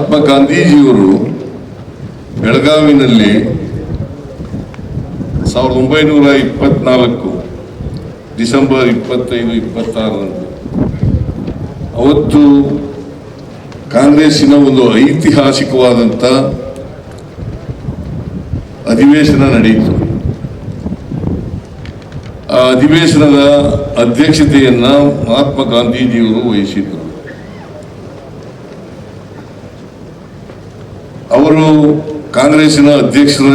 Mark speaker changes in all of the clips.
Speaker 1: ಮಹಾತ್ಮ ಗಾಂಧೀಜಿಯವರು ಬೆಳಗಾವಿನಲ್ಲಿ ಸಾವಿರದ ಒಂಬೈನೂರ ಇಪ್ಪತ್ನಾಲ್ಕು ಡಿಸೆಂಬರ್ ಇಪ್ಪತ್ತೈದು, ಇಪ್ಪತ್ತಾರರಂದು. ಅವತ್ತು ಕಾಂಗ್ರೆಸ್ಸಿನ ಒಂದು ಐತಿಹಾಸಿಕವಾದಂಥ ಅಧಿವೇಶನ ನಡೆಯಿತು. ಆ ಅಧಿವೇಶನದ ಅಧ್ಯಕ್ಷತೆಯನ್ನು ಮಹಾತ್ಮ ಗಾಂಧೀಜಿಯವರು ವಹಿಸಿದ್ರು. ಅವರು ಕಾಂಗ್ರೆಸ್ಸಿನ ಅಧ್ಯಕ್ಷರು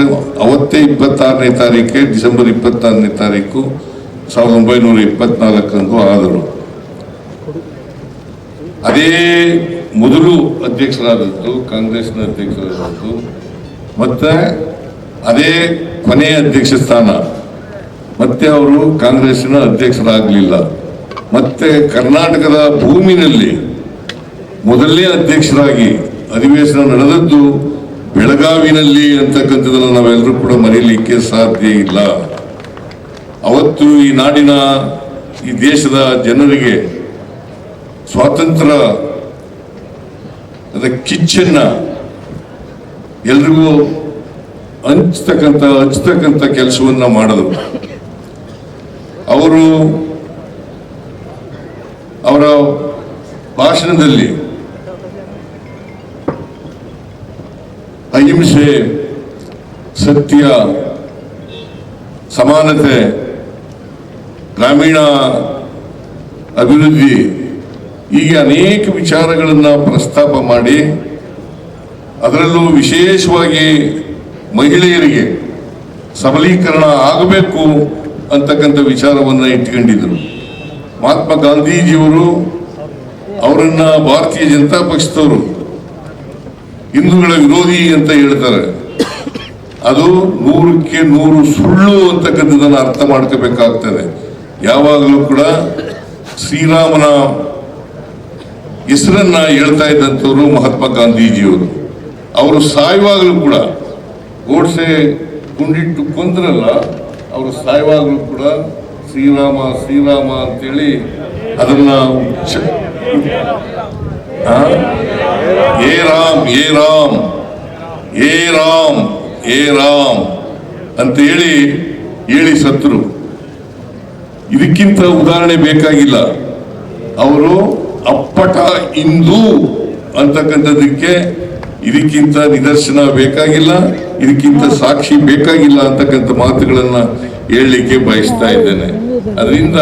Speaker 1: ಅವತ್ತೇ ಇಪ್ಪತ್ತಾರನೇ ತಾರೀಕೆ ಡಿಸೆಂಬರ್ ಇಪ್ಪತ್ತಾರನೇ ತಾರೀಕು ಸಾವಿರದ ಒಂಬೈನೂರ ಇಪ್ಪತ್ನಾಲ್ಕರಂದು ಆದರು. ಅದೇ ಮೊದಲು ಅಧ್ಯಕ್ಷರಾದದ್ದು ಕಾಂಗ್ರೆಸ್ನ ಅಧ್ಯಕ್ಷರಾದದ್ದು, ಮತ್ತೆ ಅದೇ ಕೊನೆಯ ಅಧ್ಯಕ್ಷ ಸ್ಥಾನ. ಮತ್ತೆ ಅವರು ಕಾಂಗ್ರೆಸ್ಸಿನ ಅಧ್ಯಕ್ಷರಾಗಲಿಲ್ಲ. ಮತ್ತೆ ಕರ್ನಾಟಕದ ಭೂಮಿನಲ್ಲಿ ಮೊದಲನೇ ಅಧ್ಯಕ್ಷರಾಗಿ ಅಧಿವೇಶನ ನಡೆದದ್ದು ಬೆಳಗಾವಿನಲ್ಲಿ ಅಂತಕ್ಕಂಥದ್ದನ್ನು ನಾವೆಲ್ಲರೂ ಕೂಡ ಮರೆಯಲಿಕ್ಕೆ ಸಾಧ್ಯ ಇಲ್ಲ. ಅವತ್ತು ಈ ನಾಡಿನ ಈ ದೇಶದ ಜನರಿಗೆ ಸ್ವಾತಂತ್ರ್ಯ ಅದ ಕಿಚ್ಚನ್ನ ಎಲ್ರಿಗೂ ಹಂಚ್ತಕ್ಕಂಥ ಹಂಚ್ತಕ್ಕಂಥ ಕೆಲಸವನ್ನ ಮಾಡಿದ್ರು ಅವರು ಅವರ ಭಾಷಣದಲ್ಲಿ ಅಹಿಂಸೆ, ಸತ್ಯ, ಸಮಾನತೆ, ಗ್ರಾಮೀಣ ಅಭಿವೃದ್ಧಿ, ಹೀಗೆ ಅನೇಕ ವಿಚಾರಗಳನ್ನು ಪ್ರಸ್ತಾಪ ಮಾಡಿ, ಅದರಲ್ಲೂ ವಿಶೇಷವಾಗಿ ಮಹಿಳೆಯರಿಗೆ ಸಬಲೀಕರಣ ಆಗಬೇಕು ಅಂತಕ್ಕಂಥ ವಿಚಾರವನ್ನು ಇಟ್ಕೊಂಡಿದ್ದರು ಮಹಾತ್ಮ ಗಾಂಧೀಜಿಯವರು ಅವರನ್ನು ಭಾರತೀಯ ಜನತಾ ಪಕ್ಷದವರು ಹಿಂದೂಗಳ ವಿರೋಧಿ ಅಂತ ಹೇಳ್ತಾರೆ. ಅದು ನೂರಕ್ಕೆ ನೂರು ಸುಳ್ಳು ಅಂತಕ್ಕಂಥದ್ದನ್ನು ಅರ್ಥ ಮಾಡ್ಕೋಬೇಕಾಗ್ತದೆ. ಯಾವಾಗಲೂ ಕೂಡ ಶ್ರೀರಾಮನ ಹೆಸರನ್ನ ಹೇಳ್ತಾ ಇದ್ದಂಥವ್ರು ಮಹಾತ್ಮ ಗಾಂಧೀಜಿಯವರು. ಅವರು ಸಾಯುವಾಗಲೂ ಕೂಡ ಗೋಡ್ಸೆ ಗುಂಡಿಟ್ಟು ಕೊಂದ್ರಲ್ಲ, ಅವರು ಸಾಯುವಾಗಲೂ ಕೂಡ ಶ್ರೀರಾಮ ಶ್ರೀರಾಮ ಅಂತೇಳಿ ಅದನ್ನ? ಏ ರಾಮ್ ಏ ರಾಮ್ ಏ ರಾಮ್ ಏ ರಾಮ್ ಅಂತ ಹೇಳಿ ಹೇಳಿ ಸತ್ರು. ಇದಕ್ಕಿಂತ ಉದಾಹರಣೆ ಬೇಕಾಗಿಲ್ಲ. ಅವರು ಅಪ್ಪಟ ಹಿಂದೂ ಅಂತಕ್ಕಂಥದ್ದಕ್ಕೆ ಇದಕ್ಕಿಂತ ನಿದರ್ಶನ ಬೇಕಾಗಿಲ್ಲ, ಇದಕ್ಕಿಂತ ಸಾಕ್ಷಿ ಬೇಕಾಗಿಲ್ಲ ಅಂತಕ್ಕಂಥ ಮಾತುಗಳನ್ನು ಹೇಳಲಿಕ್ಕೆ ಬಯಸ್ತಾ ಇದ್ದೇನೆ. ಅದರಿಂದ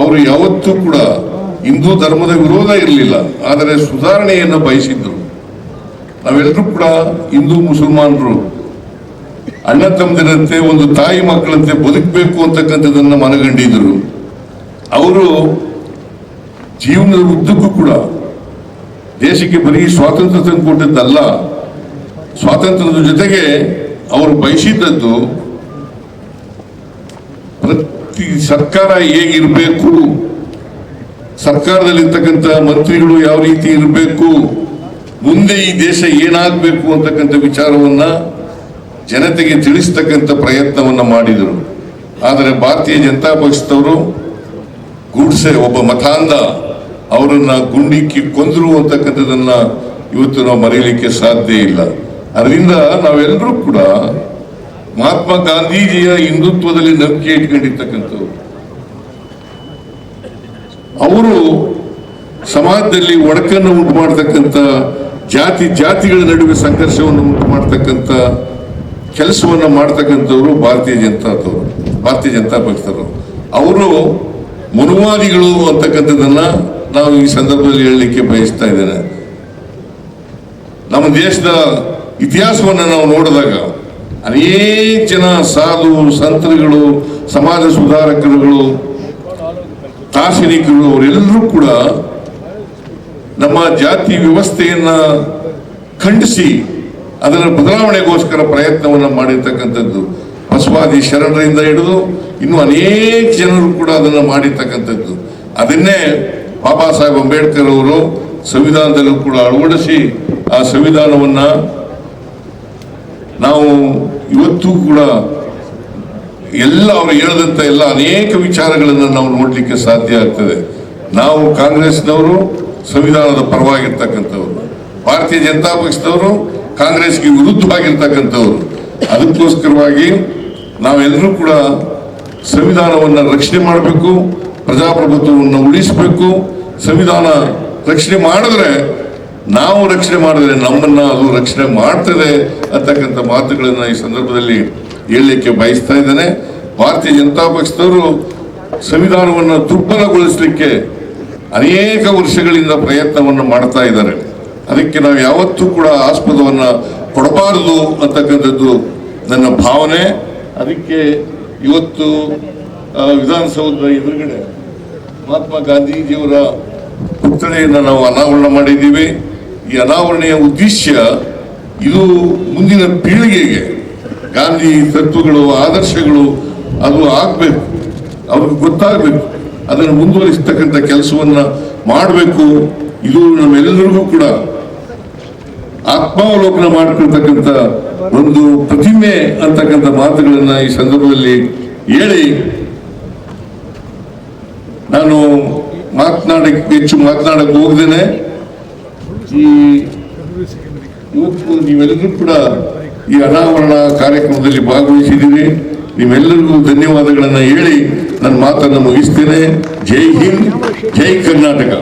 Speaker 1: ಅವರು ಯಾವತ್ತೂ ಕೂಡ ಹಿಂದೂ ಧರ್ಮದ ವಿರೋಧ ಇರಲಿಲ್ಲ, ಆದರೆ ಸುಧಾರಣೆಯನ್ನು ಬಯಸಿದ್ರು. ನಾವೆಲ್ಲರೂ ಕೂಡ ಹಿಂದೂ ಮುಸಲ್ಮಾನರು. ಅಣ್ಣ ತಮ್ಮದಿರಂತೆ ಒಂದು ತಾಯಿ ಮಕ್ಕಳಂತೆ ಬದುಕಬೇಕು ಅಂತಕ್ಕಂಥದ್ದನ್ನ ಮನಗಂಡಿದ್ರು. ಅವರು ಜೀವನದ ಉದ್ದಕ್ಕೂ ಕೂಡ ದೇಶಕ್ಕೆ ಬರೀ ಸ್ವಾತಂತ್ರ್ಯ ತಂದುಕೊಟ್ಟದ್ದಲ್ಲ, ಸ್ವಾತಂತ್ರ್ಯದ ಜೊತೆಗೆ ಅವರು ಬಯಸಿದ್ದದ್ದು ಪ್ರತಿ ಸರ್ಕಾರ ಹೇಗಿರಬೇಕು ಸರ್ಕಾರದಲ್ಲಿರ್ತಕ್ಕಂಥ ಮಂತ್ರಿಗಳು ಯಾವ ರೀತಿ ಇರಬೇಕು, ಮುಂದೆ ಈ ದೇಶ ಏನಾಗಬೇಕು ಅಂತಕ್ಕಂಥ ವಿಚಾರವನ್ನ ಜನತೆಗೆ ತಿಳಿಸ್ತಕ್ಕಂಥ ಪ್ರಯತ್ನವನ್ನ ಮಾಡಿದರು. ಆದರೆ ಭಾರತೀಯ ಜನತಾ ಪಕ್ಷದವರು ಗೂಡ್ಸೆ ಒಬ್ಬ ಮತಾಂಧ, ಅವರನ್ನ ಗುಂಡಿಕ್ಕಿ ಕೊಂದರು ಅಂತಕ್ಕಂಥದ್ದನ್ನ ಇವತ್ತು ನಾವು ಮರೆಯಲಿಕ್ಕೆ ಸಾಧ್ಯ ಇಲ್ಲ. ಅದರಿಂದ ನಾವೆಲ್ಲರೂ ಕೂಡ ಮಹಾತ್ಮ ಗಾಂಧೀಜಿಯ ಹಿಂದುತ್ವದಲ್ಲಿ ನಂಬಿಕೆ ಇಟ್ಕೊಂಡಿರ್ತಕ್ಕಂಥವ್ರು. ಅವರು ಸಮಾಜದಲ್ಲಿ ಒಡಕನ್ನು ಉಂಟು ಮಾಡತಕ್ಕಂಥ ಜಾತಿ, ಜಾತಿಗಳ ನಡುವೆ ಸಂಘರ್ಷವನ್ನು ಉಂಟು ಮಾಡತಕ್ಕಂಥ ಕೆಲಸವನ್ನು ಮಾಡ್ತಕ್ಕಂಥವ್ರು ಭಾರತೀಯ ಜನತಾದವರು, ಭಾರತೀಯ ಜನತಾ ಪಕ್ಷದವರು. ಅವರು ಮನುವಾದಿಗಳು ಅಂತಕ್ಕಂಥದ್ದನ್ನ ನಾವು ಈ ಸಂದರ್ಭದಲ್ಲಿ ಹೇಳಲಿಕ್ಕೆ ಬಯಸ್ತಾ ಇದ್ದೇನೆ. ನಮ್ಮ ದೇಶದ ಇತಿಹಾಸವನ್ನು ನಾವು ನೋಡಿದಾಗ ಅನೇಕ ಜನ ಸಾಧು, ಸಂತರುಗಳು, ಸಮಾಜ ಸುಧಾರಕರುಗಳು ದಾರ್ಶನಿಕರು ಅವರೆಲ್ಲರೂ ಕೂಡ ನಮ್ಮ ಜಾತಿ ವ್ಯವಸ್ಥೆಯನ್ನ ಖಂಡಿಸಿ ಅದರ ಬದಲಾವಣೆಗೋಸ್ಕರ ಪ್ರಯತ್ನವನ್ನು ಮಾಡಿರ್ತಕ್ಕಂಥದ್ದು. ಬಸವಾದಿ ಶರಣರಿಂದ ಹಿಡಿದು ಇನ್ನು ಅನೇಕ ಜನರು ಕೂಡ ಅದನ್ನು ಮಾಡಿರ್ತಕ್ಕಂಥದ್ದು. ಅದನ್ನೇ ಬಾಬಾ ಸಾಹೇಬ್ ಅಂಬೇಡ್ಕರ್ ಅವರು ಸಂವಿಧಾನದಲ್ಲೂ ಕೂಡ ಅಳವಡಿಸಿ ಆ ಸಂವಿಧಾನವನ್ನ ನಾವು ಇವತ್ತು ಕೂಡ ಎಲ್ಲ ಅವರು ಹೇಳಿದಂತ ಎಲ್ಲ ಅನೇಕ ವಿಚಾರಗಳನ್ನು ನಾವು ನೋಡಲಿಕ್ಕೆ ಸಾಧ್ಯ ಆಗ್ತದೆ. ನಾವು ಕಾಂಗ್ರೆಸ್ನವರು ಸಂವಿಧಾನದ ಪರವಾಗಿರ್ತಕ್ಕಂಥವ್ರು. ಭಾರತೀಯ ಜನತಾ ಪಕ್ಷದವರು ಕಾಂಗ್ರೆಸ್ಗೆ ವಿರುದ್ಧವಾಗಿರ್ತಕ್ಕಂಥವ್ರು. ಅದಕ್ಕೋಸ್ಕರವಾಗಿ ನಾವೆಲ್ಲರೂ ಕೂಡ ಸಂವಿಧಾನವನ್ನು ರಕ್ಷಣೆ ಮಾಡಬೇಕು, ಪ್ರಜಾಪ್ರಭುತ್ವವನ್ನು ಉಳಿಸಬೇಕು. ಸಂವಿಧಾನ ರಕ್ಷಣೆ ಮಾಡಿದ್ರೆ ನಾವು ರಕ್ಷಣೆ ಮಾಡಿದ್ರೆ ನಮ್ಮನ್ನ ಅದು ರಕ್ಷಣೆ ಮಾಡ್ತದೆ ಅಂತಕ್ಕಂಥ ಮಾತುಗಳನ್ನು ಈ ಸಂದರ್ಭದಲ್ಲಿ ಹೇಳಲಿಕ್ಕೆ ಬಯಸ್ತಾ ಇದ್ದೇನೆ. ಭಾರತೀಯ ಜನತಾ ಪಕ್ಷದವರು ಸಂವಿಧಾನವನ್ನು ದುರ್ಬಲಗೊಳಿಸಲಿಕ್ಕೆ ಅನೇಕ ವರ್ಷಗಳಿಂದ ಪ್ರಯತ್ನವನ್ನು ಮಾಡ್ತಾ ಇದ್ದಾರೆ. ಅದಕ್ಕೆ ನಾವು ಯಾವತ್ತೂ ಕೂಡ ಆಸ್ಪದವನ್ನು ಕೊಡಬಾರದು ಅಂತಕ್ಕಂಥದ್ದು ನನ್ನ ಭಾವನೆ. ಅದಕ್ಕೆ ಇವತ್ತು ವಿಧಾನಸೌಧದ ಎದುರುಗಡೆ ಮಹಾತ್ಮ ಗಾಂಧೀಜಿಯವರ ಪುತ್ಥಳಿಯನ್ನು ನಾವು ಅನಾವರಣ ಮಾಡಿದ್ದೀವಿ. ಈ ಅನಾವರಣೆಯ ಉದ್ದೇಶ ಇದು ಮುಂದಿನ ಪೀಳಿಗೆಗೆ ಗಾಂಧಿ ತತ್ವಗಳು, ಆದರ್ಶಗಳು ಅದು ಆಗ್ಬೇಕು. ಅವ್ರಿಗೆ ಗೊತ್ತಾಗಬೇಕು. ಅದನ್ನು ಮುಂದುವರಿಸ್ತಕ್ಕಂಥ ಕೆಲಸವನ್ನ ಮಾಡಬೇಕು. ಇದು ನಮ್ಮೆಲ್ಲರಿಗೂ ಕೂಡ ಆತ್ಮಾವಲೋಕನ ಮಾಡಿಕೊಳ್ತಕ್ಕಂಥ ಒಂದು ಪ್ರತಿಮೆ ಅಂತಕ್ಕಂಥ ಮಾತುಗಳನ್ನ ಈ ಸಂದರ್ಭದಲ್ಲಿ ಹೇಳಿ, ನಾನು ಮಾತನಾಡಕ್ಕೆ ಹೆಚ್ಚು ಮಾತನಾಡಕ್ಕೆ ಹೋಗ್ದೇನೆ. ಈ ನೀವೆಲ್ಲರೂ ಕೂಡ ಈ ಅನಾವರಣ ಕಾರ್ಯಕ್ರಮದಲ್ಲಿ ಭಾಗವಹಿಸಿದ್ದೀರಿ. ನಿಮ್ಮೆಲ್ಲರಿಗೂ ಧನ್ಯವಾದಗಳನ್ನು ಹೇಳಿ ನನ್ನ ಮಾತನ್ನು ಮುಗಿಸ್ತೇನೆ. ಜೈ ಹಿಂದ್ ಜೈ ಕರ್ನಾಟಕ.